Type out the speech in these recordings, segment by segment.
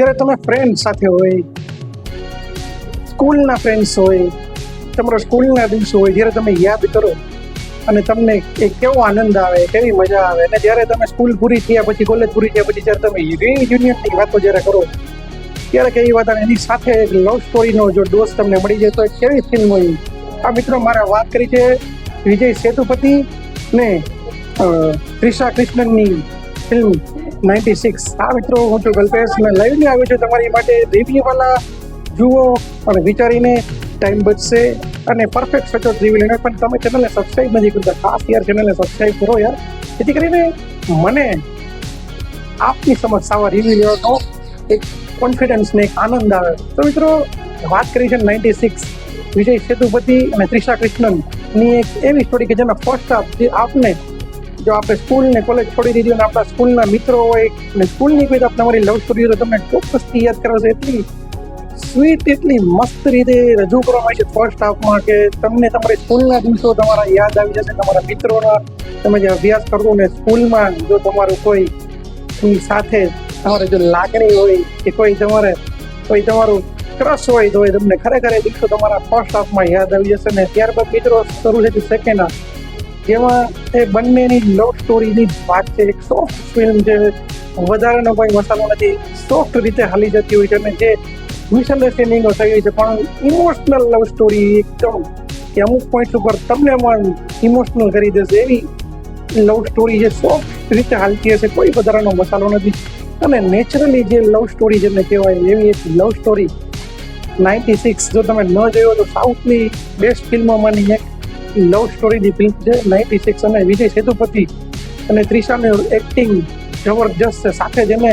જ્યારે તમે ફ્રેન્ડ સાથે હોય સ્કૂલના ફ્રેન્ડ્સ હોય, તમારા સ્કૂલના દિવસો હોય, જ્યારે તમે યાદ કરો અને તમને એ કેવો આનંદ આવે, કેવી મજા આવે અને જ્યારે તમે સ્કૂલ પૂરી થયા પછી કોલેજ પૂરી થયા પછી જ્યારે તમે રિયુનિયનની વાતો જ્યારે કરો, ત્યારે કેવી વાત આવે? એની સાથે એક લવ સ્ટોરીનો જો ડોઝ તમને મળી જાય, તો કેવી ફિલ્મ હોય? આ મિત્રો મારે વાત કરી છે વિજય સેતુપતિ ને ત્રિષા કૃષ્ણનની ફિલ્મ નાઇન્ટી સિક્સ આ મિત્રો, હું છું કલ્પેશ અને લઈને આવ્યો છું તમારી માટે રિવ્યુવાલા જુઓ અને વિચારીને ટાઈમ બચશે અને પરફેક્ટ સચોટ રિવ્યુ લઈને પણ તમે ચેનલને સબસ્ક્રાઈબ નથી કરતા. ખાસ યાર ચેનલને સબસ્ક્રાઈબ કરો યાર. જેથી કરીને મને આપની સમક્ષ આવા રિવ્યુ લેવાનો એક કોન્ફિડન્સ ને એક આનંદ આવે. તો મિત્રો, વાત કરી છે નાઇન્ટી સિક્સ વિજય સેતુપતિ અને ત્રિષા કૃષ્ણનની એક એવી સ્ટોરી કે જેના ફર્સ્ટ હાફ જે આપને જો આપણે સ્કૂલ ને કોલેજ છોડી દીધી અને આપણા સ્કૂલના મિત્રો હોય અને સ્કૂલની કોઈ તમારી લવ સ્ટોરી તો તમને ચોક્કસથી યાદ કરાવશે. એટલી સ્વીટ એટલી મસ્ત રીતે રજૂ કરવામાં આવી છે ફર્સ્ટ હાફમાં કે તમને તમારી સ્કૂલના દિવસો તમારા યાદ આવી જશે, તમારા મિત્રોના તમે જે અભ્યાસ કરતો ને સ્કૂલમાં જો તમારું કોઈ સાથે તમારે જો લાગણી હોય કે કોઈ તમારે, કોઈ તમારું ક્રશ હોય તો તમને ખરેખર એ દિવસો તમારા ફર્સ્ટ હાફમાં યાદ આવી જશે ને ત્યારબાદ મિત્રો શરૂ છે સેકન્ડ હાફ જેમાં એ બંનેની લવ સ્ટોરીની વાત છે. એક સોફ્ટ ફિલ્મ છે. વધારાનો કોઈ મસાલો નથી. સોફ્ટ રીતે હાલી જતી હોય છે અને જે મિસઅન્ડરસ્ટેન્ડિંગો થઈ ગઈ છે. પણ ઇમોશનલ લવ સ્ટોરી એકદમ કે અમુક પોઈન્ટ ઉપર તમને પણ ઇમોશનલ કરી દેશે. એવી લવ સ્ટોરી જે સોફ્ટ રીતે હાલતી હશે, કોઈ વધારાનો મસાલો નથી. અને નેચરલી જે લવ સ્ટોરી જેને કહેવાય, એવી એક લવ સ્ટોરી નાઇન્ટી સિક્સ જો તમે ન જોયો તો સાઉથની બેસ્ટ ફિલ્મોમાંની એક લવ સ્ટોરીની ફિલ્મ છે નાઇન્ટી સિક્સ અને વિજય સેતુપતિ અને ત્રિષાનું એક્ટિંગ જબરજસ્ત છે સાથે જેને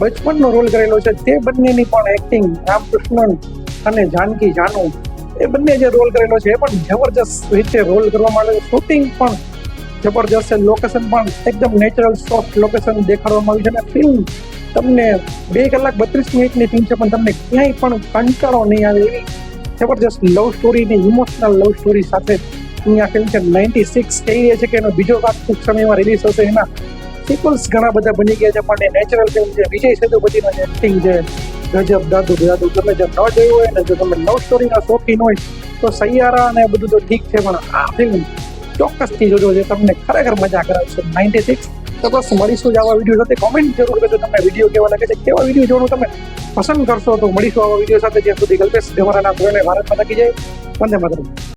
બચપનનો રોલ કરેલો છે. તે બંનેની પણ એક્ટિંગ રામકૃષ્ણન અને જાનકી જાનુ એ બંને જે રોલ કરેલો છે, એ પણ જબરજસ્ત રીતે રોલ કરવામાં આવે શૂટિંગ પણ જબરજસ્ત છે. લોકેશન પણ એકદમ નેચરલ સોફ્ટ લોકેશન દેખાડવામાં આવ્યું છે અને ફિલ્મ તમને બે કલાક બત્રીસ મિનિટની ફિલ્મ છે, પણ તમને ક્યાંય પણ કંટાળો નહીં આવે એવી જબરજસ્ત લવ સ્ટોરી ને ઇમોશનલ લવ સ્ટોરી સાથે અહીંયા ફિલ્મ છે. નાઇન્ટી સિક્સ કહી રહ્યા છે કે એનો બીજો ભાગ ટૂંક સમયમાં રિલીઝ થશે. એના સિક્વલ્સ ઘણા બધા બની ગયા છે, પણ એ નેચરલ ફિલ્મ છે. વિજય સેતુપતિનો એક્ટિંગ છે, ગજબ, દાદુ દાદુ તમે જે ન જોયું હોય ને જો તમે લવ સ્ટોરીના શોખીન હોય, તો સૈયારા અને બધું તો ઠીક છે, પણ આ ફિલ્મ ચોક્કસથી જોજો જે તમને ખરેખર મજા કરાવશે. નાઇન્ટી સિક્સ તો બસ મળીશું જ આવા વીડિયો સાથે. કોમેન્ટ જરૂર કરજો તમને વીડિયો કેવા લાગે છે, કેવા વીડિયો જોવાનું તમે પસંદ કરશો તો મળીશું આવા વીડિયો સાથે. જ્યાં સુધી કલ્પેશ દેવરાના ધોરણે ભારતમાં થકી જાય. વંદે માતરમ.